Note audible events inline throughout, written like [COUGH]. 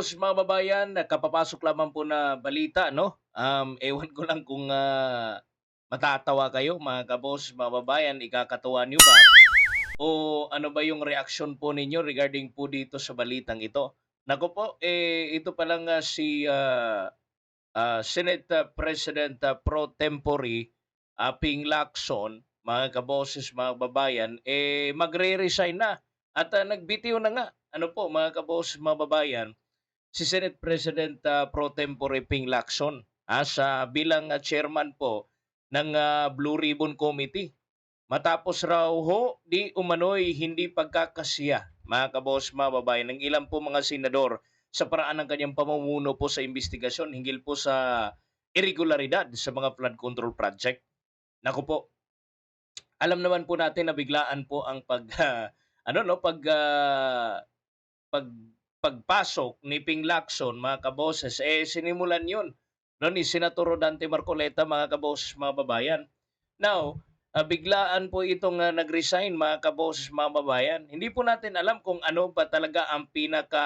Tapos mga babayan, kapapasok lamang po na balita, no? Um, ewan ko lang kung ah, matatawa kayo, mga kabos, mga babayan, ikakatuwa nyo ba? O ano ba yung reaksyon po ninyo regarding po dito sa balitang ito? Naku po, eh, ito pa lang ah, si ah, ah, Senate President ah, Pro Tempore ah, Ping Lacson, mga kaboses, mga babayan, eh, magre-resign na. At ah, nagbitiw na nga, ano po, mga kaboses, mga babayan, si Senate President ah, Pro Tempore Ping Lacson ah, sa bilang ah, chairman po ng ah, Blue Ribbon Committee. Matapos raw ho, di umano'y hindi pagkakasiya, mga kabos, mga babayan, ng ilang po mga senador sa paraan ng kanyang pamumuno po sa investigasyon hinggil po sa irregularidad sa mga flood control project. Naku po, alam naman po natin na biglaan po ang pag [LAUGHS] ano no pag ah, pag pagpasok ni Ping Lacson mga kaboses eh sinimulan 'yun no ni Senator Rodante Marcoleta mga kaboses mga babayan. Now, ah, biglaan po itong ah, nag-resign mga kaboses mga babayan. Hindi po natin alam kung ano ba talaga ang pinaka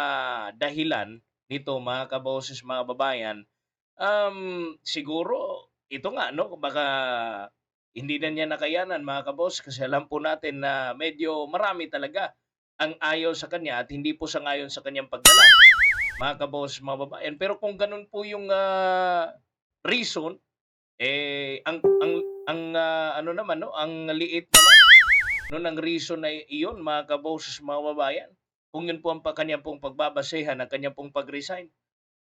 dahilan nito mga kaboses mga babayan. Um, siguro ito nga no baka hindi na niya nakayanan mga kabos kasi alam po natin na medyo marami talaga ang ayaw sa kanya at hindi po sangayon sa kanyang pagdala. Mga kabos, mga babayan. Pero kung ganun po yung ah, reason, eh ang ang ang ah, ano naman no, ang liit naman no ng reason na iyon mga kabos, mga babayan. Kung yun po ang kanyang pong pagbabasehan ng kanyang pong pag-resign.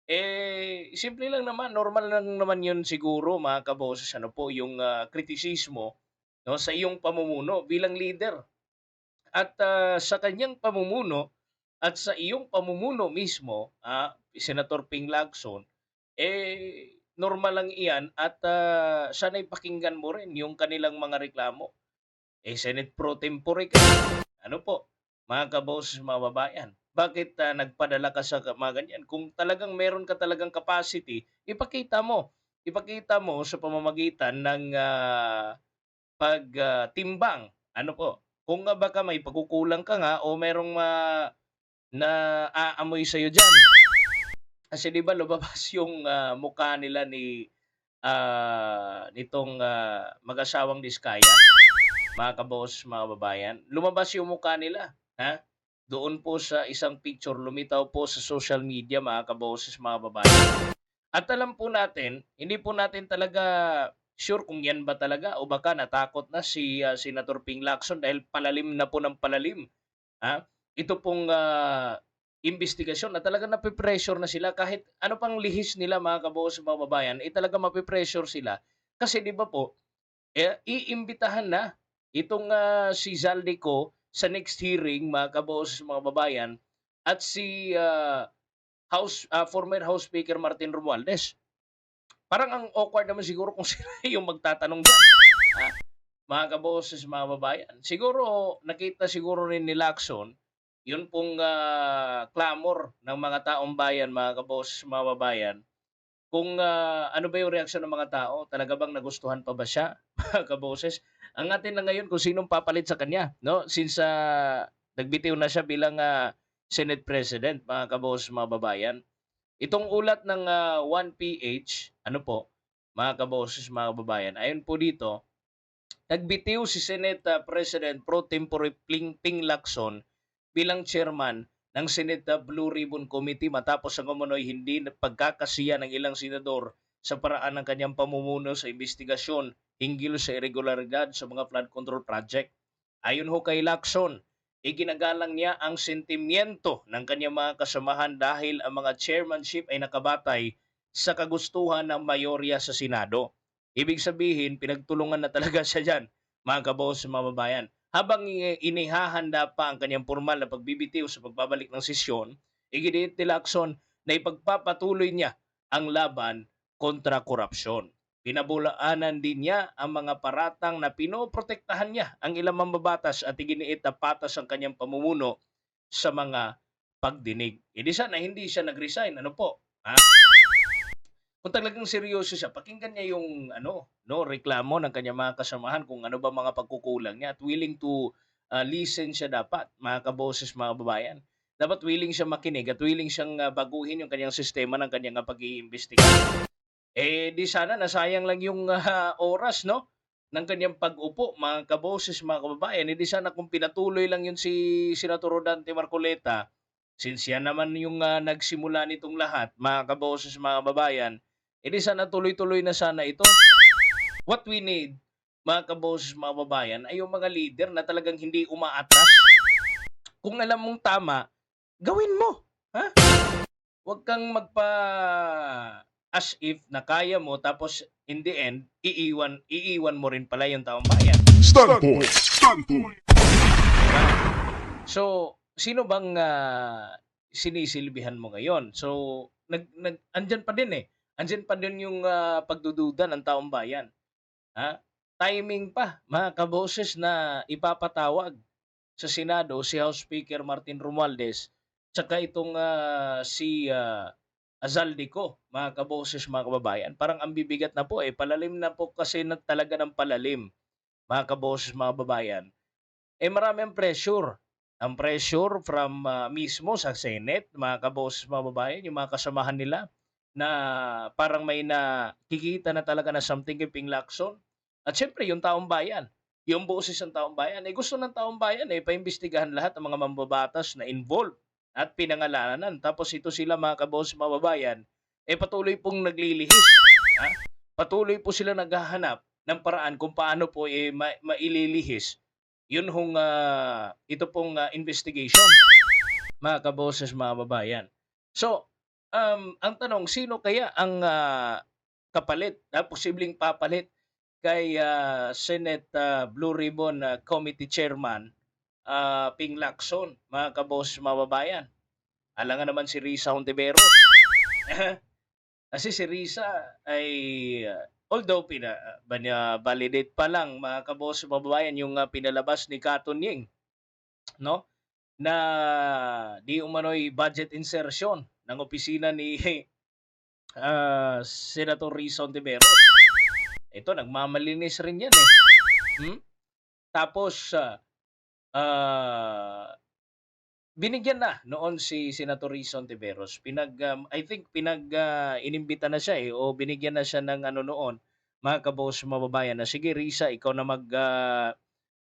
Eh, simple lang naman, normal lang naman 'yun siguro mga kaboses, ano po, yung ah, kritisismo 'no, sa iyong pamumuno bilang leader. At ah, sa kanyang pamumuno at sa iyong pamumuno mismo, ah, Senator Ping Lacson, eh normal lang iyan at ah, sana'y pakinggan mo rin yung kanilang mga reklamo. Eh, Senate Pro Tempore ka. Ano po, mga kaboses, mga babayan, bakit ah, nagpadala ka sa mga ganyan? Kung talagang meron ka talagang capacity, ipakita mo. Ipakita mo sa pamamagitan ng ah, pagtimbang. ano po, kung nga baka may pagkukulang ka nga o merong ma, na aamoy sa'yo dyan. Kasi di ba lumabas [LAUGHS] yung ah, mukha nila ni ah, nitong ah, mag-asawang Diskaya? mga kabos, mga babayan, lumabas yung mukha nila. Ha? Doon po sa isang picture, lumitaw po sa social media, mga kaboses, mga babayan. At alam po natin, hindi po natin talaga sure kung yan ba talaga o baka natakot na si ah, Senator Ping Lacson dahil palalim na po ng palalim. Ha? Ito pong ah, investigasyon na talaga napipressure na sila kahit ano pang lihis nila mga kaboses, mga babayan, eh talaga mapipressure sila. Kasi di ba po, eh, iimbitahan na itong ah, si Zaldico sa next hearing, mga kaboses, mga babayan, at si ah, House, ah, former House Speaker Martin Romualdez. Parang ang awkward naman siguro kung [LAUGHS] sila yung magtatanong dyan. Ah, mga kaboses, mga babayan. Siguro, nakita siguro rin ni Lacson, yun pong ah, clamor ng mga taong bayan, mga kaboses, mga babayan, kung ah, ano ba yung reaksyon ng mga tao, talaga bang nagustuhan pa ba siya, [LAUGHS] mga kaboses? Ang atin na ngayon kung sinong papalit sa kanya, no? Since ah, nagbitiw na siya bilang ah, Senate President, mga kaboses, mga babayan. Itong ulat ng ah, 1PH, ano po, mga kaboses, mga babayan, ayon po dito, nagbitiw si Senate ah, President Pro Tempore Ping, Ping Lacson bilang chairman ng Senate ah, Blue Ribbon Committee matapos ang umunoy hindi pagkakasiya ng ilang senador sa paraan ng kanyang pamumuno sa investigasyon hinggil sa irregularidad sa mga flood control project. Ayon ho kay Lacson, iginagalang niya ang sentimiento ng kanyang mga kasamahan dahil ang mga chairmanship ay nakabatay sa kagustuhan ng mayorya sa Senado. Ibig sabihin, pinagtulungan na talaga siya dyan, mga kabos, mga babayan. Habang inihahanda pa ang kanyang formal na pagbibitiw sa pagbabalik ng sesyon, iginit ni Lacson na ipagpapatuloy niya ang laban kontra korupsyon. Pinabulaanan din niya ang mga paratang na pinoprotektahan niya ang ilang mambabatas at iginiit na patas ang kanyang pamumuno sa mga pagdinig. Hindi sana hindi siya nag-resign. Ano po? Ha? Kung talagang seryoso siya, pakinggan niya yung ano, no, reklamo ng kanyang mga kasamahan kung ano ba mga pagkukulang niya at willing to ah, listen siya dapat, mga kaboses, mga babayan. dapat willing siya makinig at willing siyang ah, baguhin yung kanyang sistema ng kanyang pag-iimbestiga. Eh di sana nasayang lang yung ah, [LAUGHS] oras no ng kanyang pag-upo mga kaboses mga kababayan. Eh di sana kung pinatuloy lang yun si Senator Rodante Marcoleta since yan naman yung ah, nagsimula nitong lahat mga kaboses mga kababayan. Eh di sana tuloy-tuloy na sana ito. What we need mga kaboses mga kababayan ay yung mga leader na talagang hindi umaatras. Kung alam mong tama, gawin mo. Ha? Huwag kang magpa as if na kaya mo tapos in the end iiwan iiwan mo rin pala yung taong bayan. Standpoint. Standpoint. So, sino bang ah, sinisilbihan mo ngayon? So, nag, nag andyan pa din eh. Andyan pa din yung ah, pagdududa ng taong bayan. Ha? Timing pa, mga kaboses na ipapatawag sa Senado si House Speaker Martin Romualdez tsaka itong ah, si ah, Azaldico, mga kaboses, mga kababayan. Parang ang bibigat na po eh. Palalim na po kasi na talaga ng palalim, mga kaboses, mga kababayan. Eh marami ang pressure. Ang pressure from ah, mismo sa Senate, mga kaboses, mga babayan, yung mga kasamahan nila na parang may nakikita na talaga na something kay Ping Lacson. At syempre, yung taong bayan, yung boses ng taong bayan, eh gusto ng taong bayan eh, paimbestigahan lahat ng mga mambabatas na involved at pinangalanan. Tapos ito sila mga kaboses, mga babayan, eh patuloy pong naglilihis. Ha? Patuloy po sila naghahanap ng paraan kung paano po eh, ma- maililihis yun hong ah, ito pong ah, investigation mga kaboses mga babayan. So, um, ang tanong, sino kaya ang ah, kapalit, na posibleng papalit kay ah, Senate ah, Blue Ribbon ah, Committee Chairman ah, Ping Lacson, mga kaboses mga babayan? Alangan naman si Risa Hontiveros. [LAUGHS] Kasi si Risa ay ah, although pina banya validate pa lang mga kabos babayan yung ah, pinalabas ni Katon Ying no na di umano'y budget insertion ng opisina ni [LAUGHS] ah, Senator Risa Ontiveros. Ito nagmamalinis rin yan eh. Hmm? Tapos ah, ah, binigyan na noon si Senator Risa Ontiveros. Pinag um, I think pinag ah, inimbita na siya eh o binigyan na siya ng ano noon mga kabos mababayan na sige Risa ikaw na mag ah,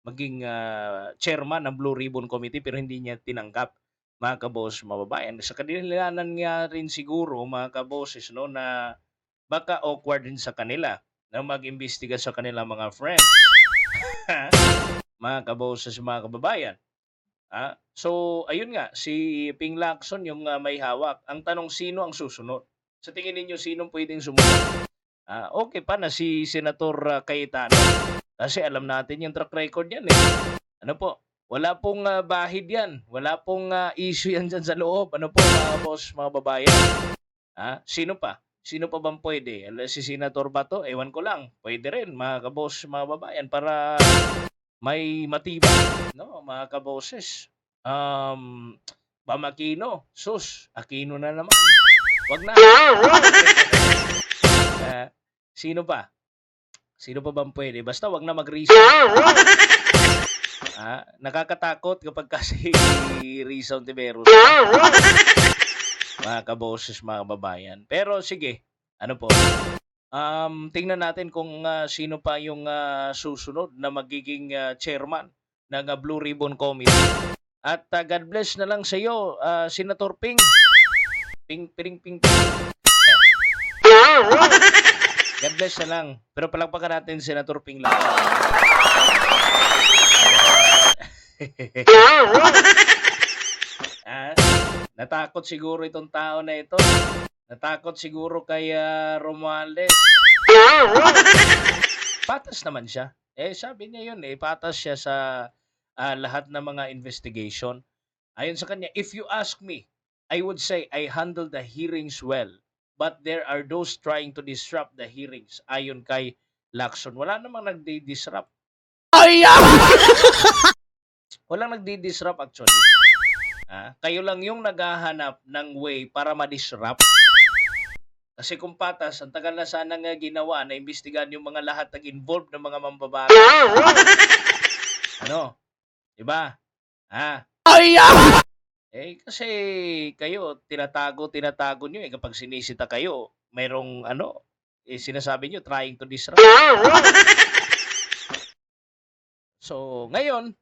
maging ah, chairman ng Blue Ribbon Committee pero hindi niya tinanggap mga kabos mababayan. Sa kanilanan nga rin siguro mga kaboses no na baka awkward din sa kanila na mag-imbestiga sa kanilang mga friends. [LAUGHS] mga kaboses mga kababayan. Ah, so ayun nga si Ping Lacson yung ah, may hawak. Ang tanong sino ang susunod? Sa tingin ninyo sinong pwedeng sumunod? Ah, okay pa na si Senator ah, Cayetano. Kasi alam natin yung track record yan eh. Ano po? Wala pong ah, bahid yan. Wala pong ah, issue yan dyan sa loob. Ano po mga boss, mga babayan? Ah, sino pa? Sino pa bang pwede? Si Senator Bato? Ewan ko lang. Pwede rin mga kabos, mga babayan para may matibay, no, mga kaboses. Um, Bam Aquino, sus, Aquino na naman. Wag na. Ah, [LAUGHS] sino pa? Sino pa bang pwede? Basta wag na mag-research. Ah, nakakatakot kapag kasi [LAUGHS] Risa Ontiveros. [LAUGHS] mga kaboses, mga babayan. Pero sige, ano po? Um, tingnan natin kung ah, sino pa yung ah, susunod na magiging ah, chairman ng ah, Blue Ribbon Committee. At ah, God bless na lang sa iyo, ah, Senator Ping. Ping, ping, ping, ping. God bless na lang. Pero palagpakan natin Senator Ping lang. ah, natakot siguro itong tao na ito. Natakot siguro kay ah, Romualdez. [LAUGHS] Patas naman siya. Eh, sabi niya yun eh, patas siya sa ah, lahat ng mga investigation. Ayon sa kanya, if you ask me, I would say I handled the hearings well. But there are those trying to disrupt the hearings. Ayon kay Lacson. Wala namang nagdi-disrupt. [LAUGHS] Walang nagdi-disrupt actually. Ah, kayo lang yung naghahanap ng way para ma-disrupt. Kasi kung patas, ang tagal na sana nga ginawa na imbestigahan yung mga lahat ng involved ng mga mambabatas. Ano? Diba? Ah, Eh, kasi kayo, tinatago, tinatago nyo eh. Kapag sinisita kayo, mayroong ano, eh, sinasabi nyo, trying to disrupt. So, ngayon,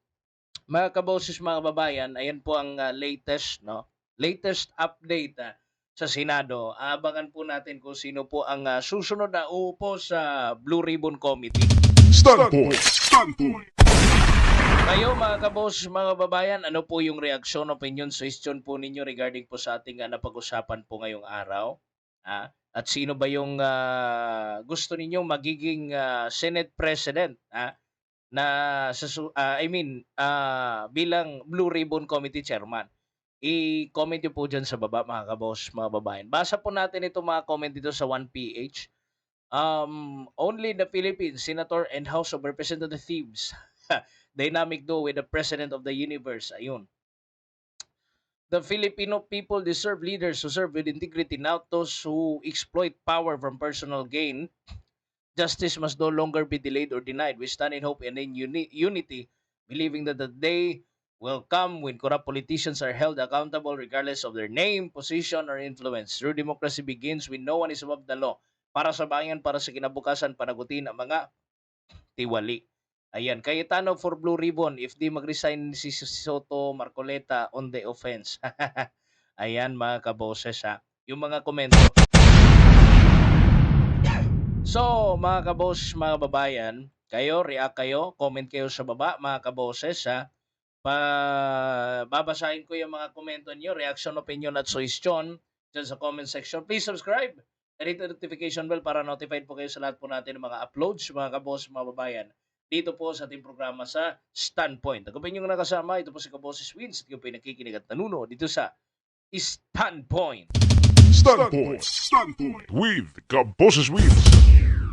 mga kaboses, mga babayan, ayan po ang ah, latest, no? Latest update ah, sa Senado. Abangan po natin kung sino po ang ah, susunod na uupo sa Blue Ribbon Committee. Standpoint. Standpoint. Kayo mga kabos, mga babayan, ano po yung reaksyon, opinion, suggestion po ninyo regarding po sa ating ah, napag-usapan po ngayong araw? Ah, at sino ba yung ah, gusto ninyong magiging ah, Senate President? Ah, na sa ah, I mean ah, bilang Blue Ribbon Committee Chairman. I-comment nyo po dyan sa baba mga kabos, mga babayan. Basa po natin ito mga comment dito sa 1PH. Um, only the Philippines, Senator and House of Representatives [LAUGHS] dynamic duo with the president of the universe. Ayun. The Filipino people deserve leaders who serve with integrity, not those who exploit power from personal gain. Justice must no longer be delayed or denied. We stand in hope and in uni- unity, believing that the day will come when corrupt politicians are held accountable regardless of their name, position, or influence. True democracy begins when no one is above the law. Para sa bayan, para sa kinabukasan, panagutin ang mga tiwali. Ayan, Cayetano for Blue Ribbon, if di mag-resign si Soto Marcoleta on the offense. [LAUGHS] Ayan mga kaboses ha. Yung mga komento. [COUGHS] So, mga kabos, mga babayan, kayo, react kayo, comment kayo sa baba, mga kaboses ha. Pa, babasahin ko yung mga komento niyo, reaction, opinion at suggestion dyan sa comment section. Please subscribe and hit the notification bell para notified po kayo sa lahat po natin ng mga uploads, mga kabos, mga babayan dito po sa ating programa sa Standpoint. Ako po nakasama, ito po si Kaboses Wins at kayo po yung nakikinig at nanuno dito sa Standpoint. Standpoint. Standpoint. With Kaboses Wheels.